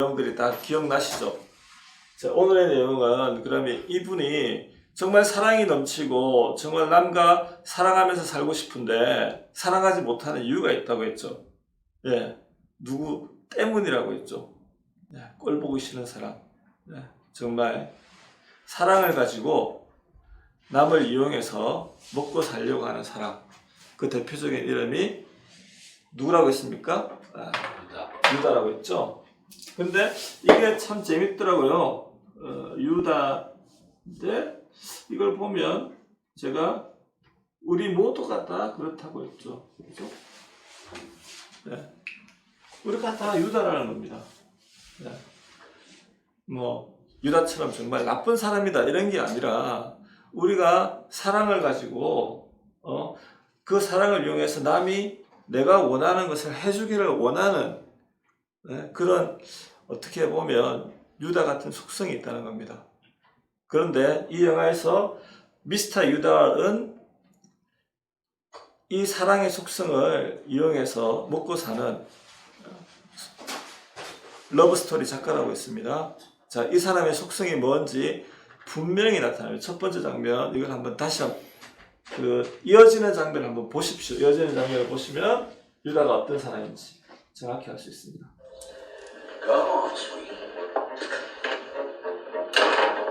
내용들이 다 기억나시죠? 자, 오늘의 내용은 그러면 이분이 정말 사랑이 넘치고 정말 남과 사랑하면서 살고 싶은데 사랑하지 못하는 이유가 있다고 했죠. 예, 누구 때문이라고 했죠. 예, 꼴 보기 싫은 사람. 예, 정말 사랑을 가지고 남을 이용해서 먹고 살려고 하는 사람. 그 대표적인 이름이 누구라고 했습니까? 아, 유다라고 했죠. 근데 이게 참 재밌더라고요. 어, 유다인데 이걸 보면 제가 우리 모두가 다 그렇다고 했죠. 그죠? 네. 우리가 다 유다라는 겁니다. 네. 뭐 유다처럼 정말 나쁜 사람이다 이런 게 아니라 우리가 사랑을 가지고 어, 그 사랑을 이용해서 남이 내가 원하는 것을 해주기를 원하는 네, 그런 어떻게 보면 유다 같은 속성이 있다는 겁니다. 그런데 이 영화에서 미스터 유다는 이 사랑의 속성을 이용해서 먹고 사는 러브 스토리 작가라고 있습니다. 자, 이 사람의 속성이 뭔지 분명히 나타나요. 첫 번째 장면, 이걸 한번 다시 한, 그, 이어지는 장면을 한번 보십시오. 이어지는 장면을 보시면 유다가 어떤 사람인지 정확히 알 수 있습니다. Come on.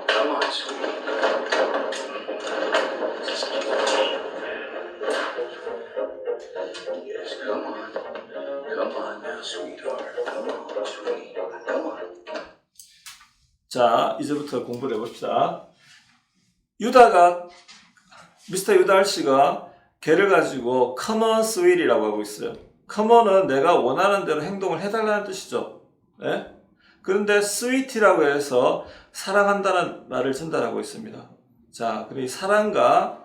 Come on, come on. Come on. Come on. Come on. 자, 이제부터 공부를 해봅시다. 유다가, 미스터 유다 씨가 개를 가지고 common sweet이라고 하고 있어요. common은 내가 원하는 대로 행동을 해달라는 뜻이죠. 예? 그런데 sweet이라고 해서 사랑한다는 말을 전달하고 있습니다. 자, 그럼 이 사랑과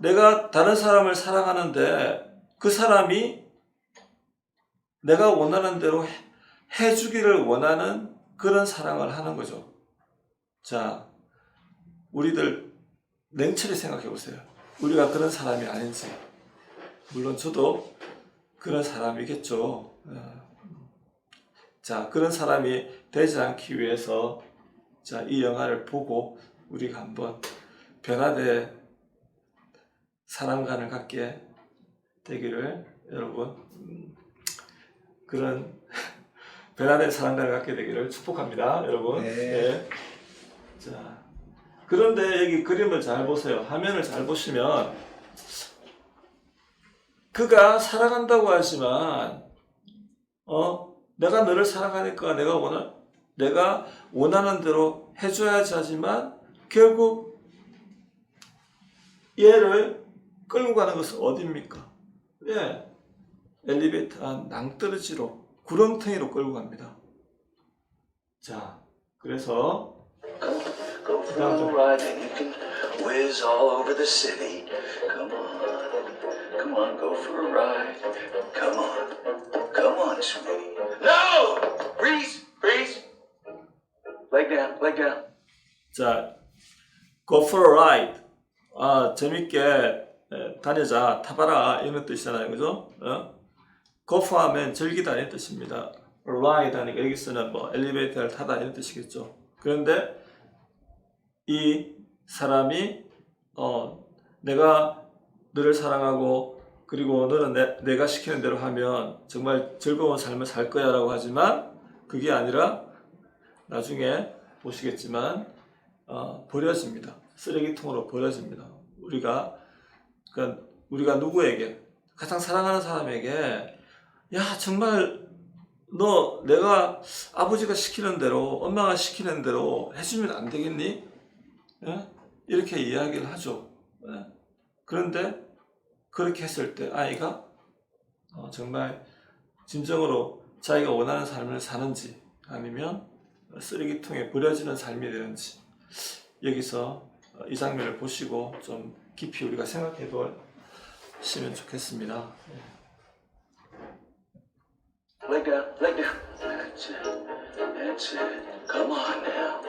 내가 다른 사람을 사랑하는데 그 사람이 내가 원하는 대로 해- 해주기를 원하는 그런 사랑을 하는 거죠. 자, 우리들 냉철히 생각해 보세요. 우리가 그런 사람이 아닌지. 물론 저도 그런 사람이겠죠. 어. 자, 그런 사람이 되지 않기 위해서 자, 이 영화를 보고 우리가 한번 변화된 사랑관을 갖게 되기를 여러분 음, 그런 변화된 사랑관을 갖게 되기를 축복합니다, 여러분. 네. 예. 자, 그런데 여기 그림을 잘 보세요. 화면을 잘 보시면 그가 사랑한다고 하지만 어 내가 너를 사랑하니까 내가 원하 내가 원하는 대로 해줘야지 하지만 결국 얘를 끌고 가는 것은 어디입니까? 예, 엘리베이터 안 낭떠러지로 구렁텅이로 끌고 갑니다. 자, 그래서 Go for a ride and you can whiz all over the city. Come on. Come on, go for a ride. Come on. Come on, sweetie. No! Freeze! Freeze! Leg down, leg down. 자, go for a ride. 아, 재밌게 에, 다니자, 타봐라 이런 뜻이잖아요, 그죠? 어? go for 하면 즐기다 이런 뜻입니다. ride 하니까 여기서는 뭐 엘리베이터를 타다 이런 뜻이겠죠. 그런데 이 사람이 어, 내가 너를 사랑하고 그리고 너는 내, 내가 시키는 대로 하면 정말 즐거운 삶을 살 거야 라고 하지만 그게 아니라 나중에 보시겠지만 어, 버려집니다. 쓰레기통으로 버려집니다. 우리가 그러니까 우리가 누구에게 가장 사랑하는 사람에게 야 정말 너 내가 아버지가 시키는 대로 엄마가 시키는 대로 해주면 안 되겠니? 예? 이렇게 이야기를 하죠. 예? 그런데 그렇게 했을 때 아이가 어, 정말 진정으로 자기가 원하는 삶을 사는지 아니면 쓰레기통에 버려지는 삶이 되는지 여기서 어, 이 장면을 보시고 좀 깊이 우리가 생각해 보시면 좋겠습니다. Leg down, leg down. That's it. That's it. Come on now.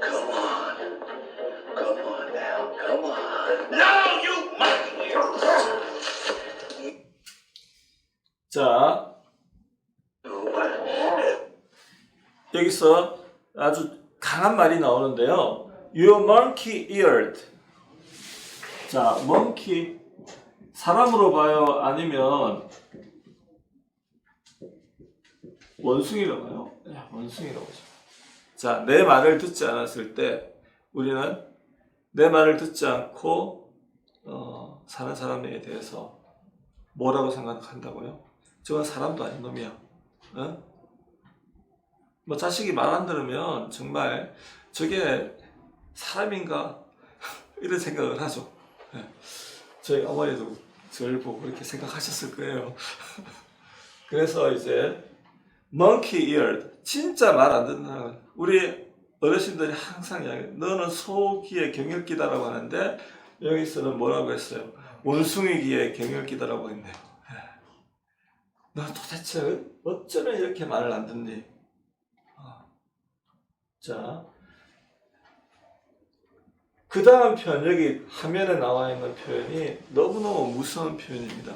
Come on. Come on now. Come on. No, you monkey! 자, 여기서 아주 강한 말이 나오는데요. You monkey eared. 자, monkey 사람으로 봐요? 아니면 원숭이로 봐요? 네, 원숭이로 보죠. 자, 내 말을 듣지 않았을 때 우리는 내 말을 듣지 않고 어, 사는 사람에 대해서 뭐라고 생각한다고요? 저건 사람도 아닌 놈이야. 어? 뭐 자식이 말 안 들으면 정말 저게 사람인가 이런 생각을 하죠. 예. 저희 어머니도 저를 보고 그렇게 생각하셨을 거예요. 그래서 이제 monkey eared 진짜 말 안 듣는 우리 어르신들이 항상 이야기 너는 소기의 경혈기다라고 하는데 여기서는 뭐라고 했어요? 원숭이기의 경혈기다라고 했네요. 예. 너 도대체 어쩌면 이렇게 말을 안 듣니? 어. 자, 그 다음 표현, 여기 화면에 나와 있는 표현이 너무너무 무서운 표현입니다.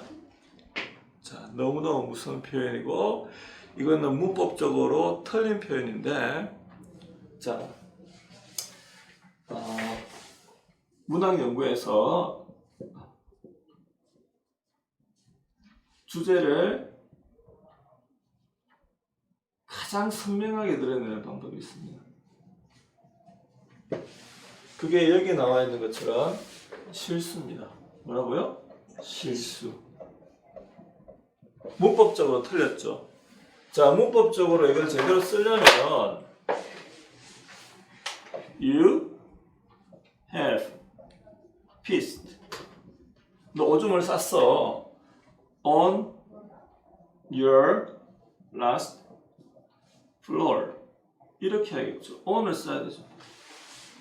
자, 너무너무 무서운 표현이고, 이거는 문법적으로 틀린 표현인데, 자, 어, 문학 연구에서 주제를 가장 선명하게 드러내는 방법이 있습니다. 그게 여기 나와 있는 것처럼 실수입니다. 뭐라고요? 실수. 문법적으로 틀렸죠. 자, 문법적으로 이걸 제대로 쓰려면 you have pissed. 너 오줌을 쌌어. on your last floor. 이렇게 해야겠죠. on을 써야 되죠.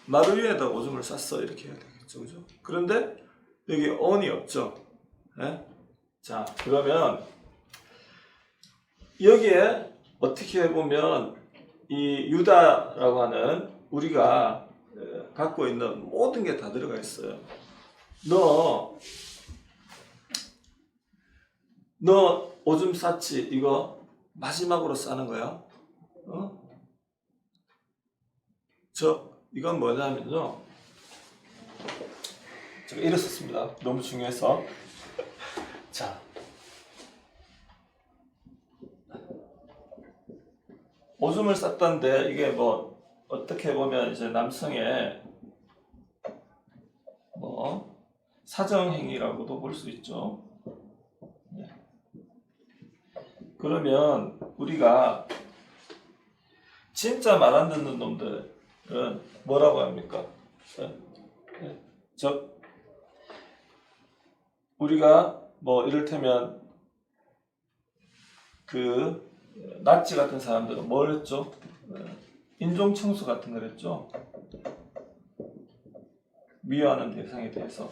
마루 위에다 오줌을 쌌어 이렇게 해야 되겠죠, 그죠? 그런데 여기 on이 없죠. 예? 자, 그러면 여기에 어떻게 보면 이 유다라고 하는 우리가 에, 갖고 있는 모든 게 다 들어가 있어요. 너, 너 오줌 쌌지? 이거 마지막으로 싸는 거야. 어? 저 이건 뭐냐면요. 제가 이랬었습니다 너무 중요해서. 자. 오줌을 쌌던데 이게 뭐 어떻게 보면 이제 남성의 뭐 사정행위라고도 볼 수 있죠. 네. 그러면 우리가 진짜 말 안 듣는 놈들은 뭐라고 합니까? 네. 네. 즉 우리가 뭐 이를테면 그 나치 같은 사람들은 뭘 했죠? 네. 인종 청소 같은 걸 했죠. 미워하는 대상에 대해서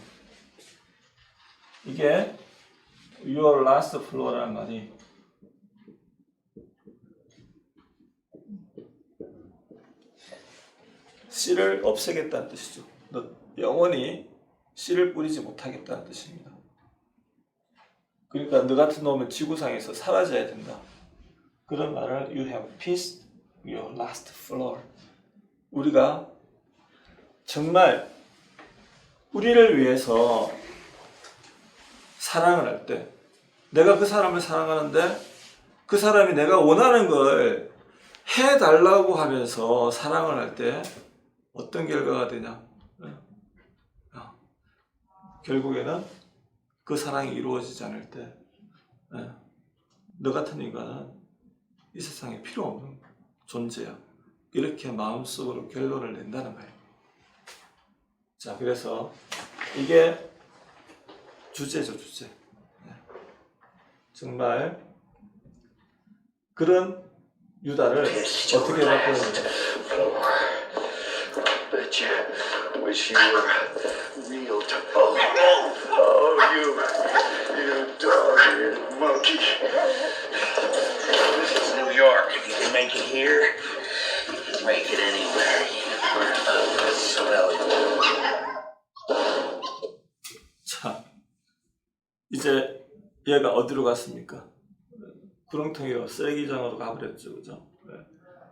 이게 your last floor라는 말이 씨를 없애겠다는 뜻이죠. 너 영원히 씨를 뿌리지 못하겠다는 뜻입니다. 그러니까 너 같은 놈은 지구상에서 사라져야 된다. 그런 말을 you have peace your last floor. 우리가 정말 우리를 위해서 사랑을 할 때, 내가 그 사람을 사랑하는데 그 사람이 내가 원하는 걸 해달라고 하면서 사랑을 할 때 어떤 결과가 되냐? 어. 결국에는 그 사랑이 이루어지지 않을 때, 어, 너 같은 인간은 이 세상에 필요 없는 존재야. 이렇게 마음속으로 결론을 낸다는 거예요. 자, 그래서 이게 주제죠, 주제. 네. 정말 그런 유다를 어떻게 바꾸는지. 얘가 어디로 갔습니까? 구렁텅이로 쓰레기장으로 가버렸죠, 그죠? 네.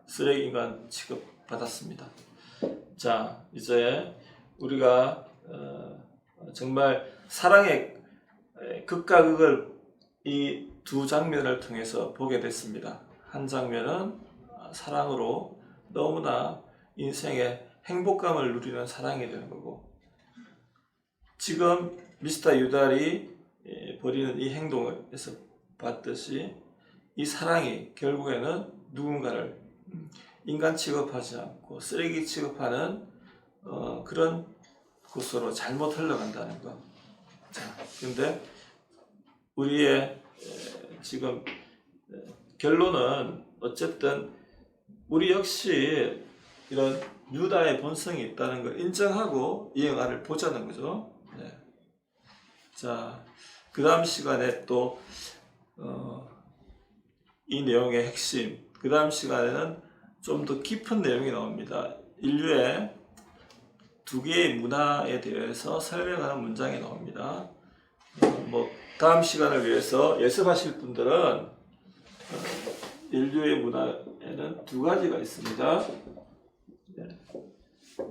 쓰레기 인간 취급받았습니다. 자, 이제 우리가 어, 정말 사랑의 에, 극과 극을 이 두 장면을 통해서 보게 됐습니다. 한 장면은 아, 사랑으로 너무나 인생의 행복감을 누리는 사랑이 되는 거고 지금 미스터 유달이 에, 벌이는 이 행동에서 봤듯이 이 사랑이 결국에는 누군가를 음, 인간 취급하지 않고 쓰레기 취급하는 어, 그런 곳으로 잘못 흘러간다는 거. 자, 근데 우리의 에, 지금 에, 결론은 어쨌든 우리 역시 이런 유다의 본성이 있다는 걸 인정하고 이 영화를 보자는 거죠. 네. 자, 그 다음 시간에 또, 어, 이 내용의 핵심, 그 다음 시간에는 좀 더 깊은 내용이 나옵니다. 인류의 두 개의 문화에 대해서 설명하는 문장이 나옵니다. 어, 뭐 다음 시간을 위해서 예습하실 분들은 어, 인류의 문화에는 두 가지가 있습니다. 네.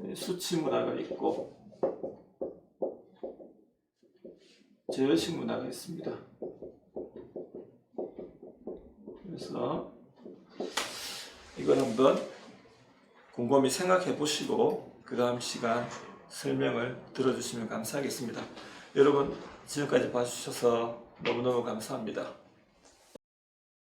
네, 수치 문화가 있고 제어식 문화가 있습니다. 그래서 이걸 한번 곰곰이 생각해 보시고 그 다음 시간 설명을 들어주시면 감사하겠습니다. 여러분 지금까지 봐주셔서 너무너무 감사합니다.